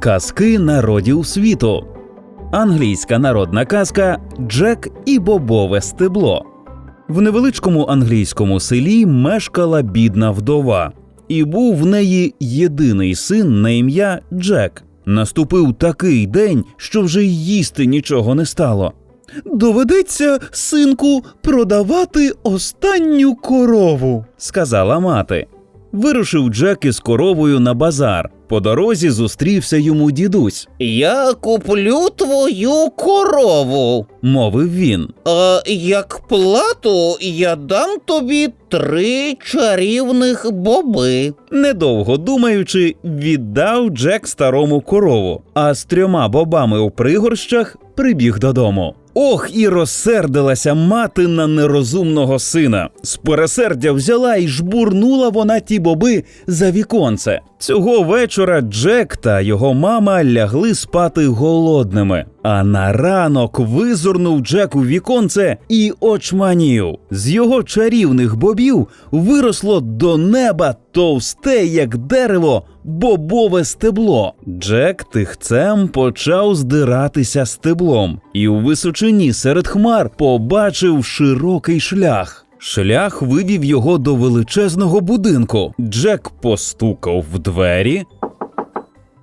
Казки народів світу. Англійська народна казка Джек і бобове стебло. В невеличкому англійському селі мешкала бідна вдова, і був в неї єдиний син на ім'я Джек. Наступив такий день, що вже й їсти нічого не стало. Доведеться, синку, продавати останню корову, сказала мати. Вирушив Джек із коровою на базар. По дорозі зустрівся йому дідусь, Я куплю твою корову. мовив він. А як плату я дам тобі три чарівних боби. Недовго думаючи, віддав Джек старому корову, а з трьома бобами у пригорщах прибіг додому. Ох, і розсердилася мати на нерозумного сина. З пересердя взяла і жбурнула вона ті боби за віконце. Цього вечора Джек та його мама лягли спати голодними. А на ранок визирнув Джек у віконце і очманів. З його чарівних бобів виросло до неба товсте, як дерево, бобове стебло. Джек тихцем почав здиратися стеблом, і у височині серед хмар побачив широкий шлях. Шлях вивів його до величезного будинку. Джек постукав в двері.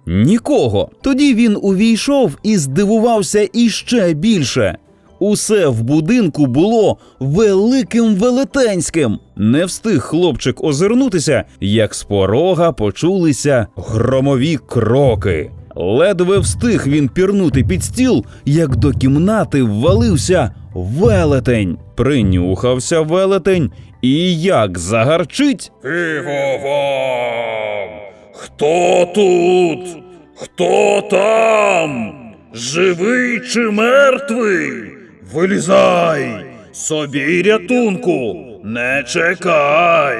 Нікого. Тоді він увійшов і здивувався іще більше. Усе в будинку було великим велетенським. Не встиг хлопчик озирнутися, як з порога почулися громові кроки. Ледве встиг він пірнути під стіл, як до кімнати ввалився велетень. Принюхався велетень і як загарчить. Пиво вам! Хто тут? Хто там? Живий чи мертвий? Вилізай! Собі рятунку! Не чекай!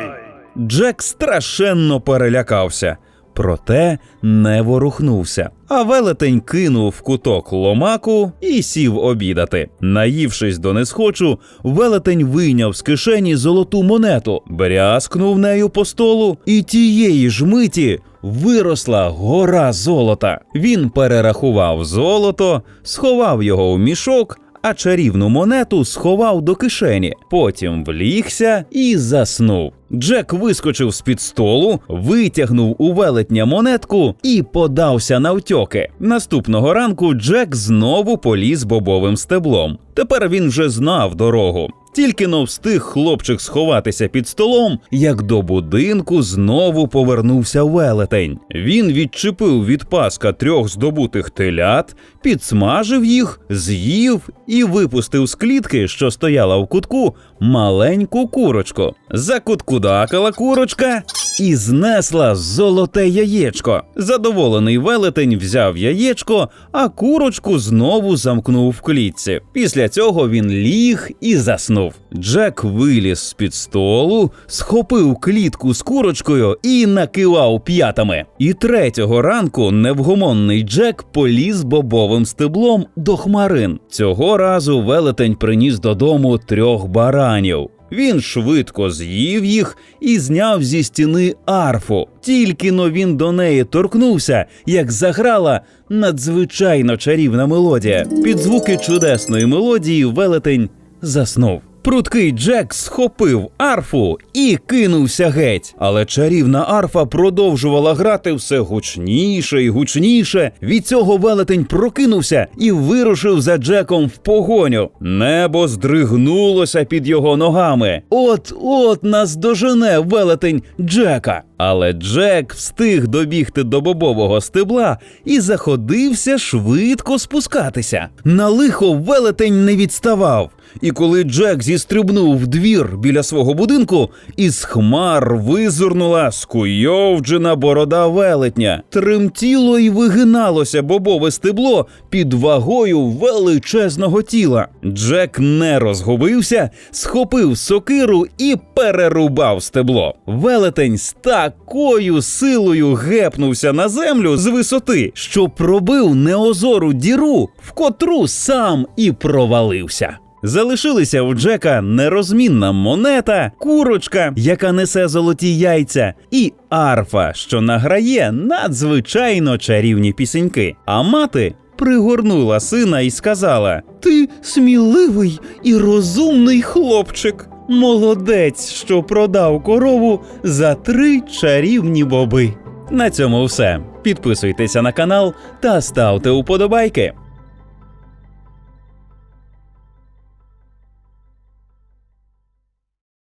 Джек страшенно перелякався, проте не ворухнувся. А велетень кинув в куток ломаку і сів обідати. Наївшись до несхочу, велетень вийняв з кишені золоту монету, брязкнув нею по столу, і тієї ж миті виросла гора золота. Він перерахував золото, сховав його в мішок а чарівну монету сховав до кишені, потім влігся і заснув. Джек вискочив з під столу, витягнув у велетня монетку і подався навтьоки. Наступного ранку Джек знову поліз бобовим стеблом. Тепер він вже знав дорогу. Тільки но встиг хлопчик сховатися під столом, як до будинку знову повернувся велетень. Він відчепив від паска трьох здобутих телят, підсмажив їх, з'їв і випустив з клітки, що стояла в кутку, маленьку курочку. Закуткудакала курочка і знесла золоте яєчко. Задоволений велетень взяв яєчко, а курочку знову замкнув в клітці. Після цього він ліг і заснув. Джек виліз з під столу, схопив клітку з курочкою і накивав п'ятами. І третього ранку невгомонний Джек поліз бобовим стеблом до хмарин. Цього разу велетень приніс додому трьох баранів. Він швидко з'їв їх і зняв зі стіни арфу. Тільки но він до неї торкнувся, як заграла надзвичайно чарівна мелодія. Під звуки чудесної мелодії велетень заснув. Прудкий Джек схопив арфу і кинувся геть. Але чарівна арфа продовжувала грати все гучніше і гучніше. Від цього велетень прокинувся і вирушив за Джеком в погоню. Небо здригнулося під його ногами. От от нас дожене велетень Джека. Але Джек встиг добігти до бобового стебла і заходився швидко спускатися. На лихо велетень не відставав. І коли Джек зістрибнув в двір біля свого будинку, із хмар визирнула скуйовджена борода велетня. Тремтіло й вигиналося бобове стебло під вагою величезного тіла. Джек не розгубився, схопив сокиру і перерубав стебло. Велетень з такою силою гепнувся на землю з висоти, що пробив неозору діру, в котру сам і провалився. Залишилися у Джека нерозмінна монета, курочка, яка несе золоті яйця, і арфа, що награє надзвичайно чарівні пісеньки. А мати пригорнула сина і сказала: Ти сміливий і розумний хлопчик. Молодець, що продав корову за три чарівні боби. На цьому все. Підписуйтеся на канал та ставте уподобайки.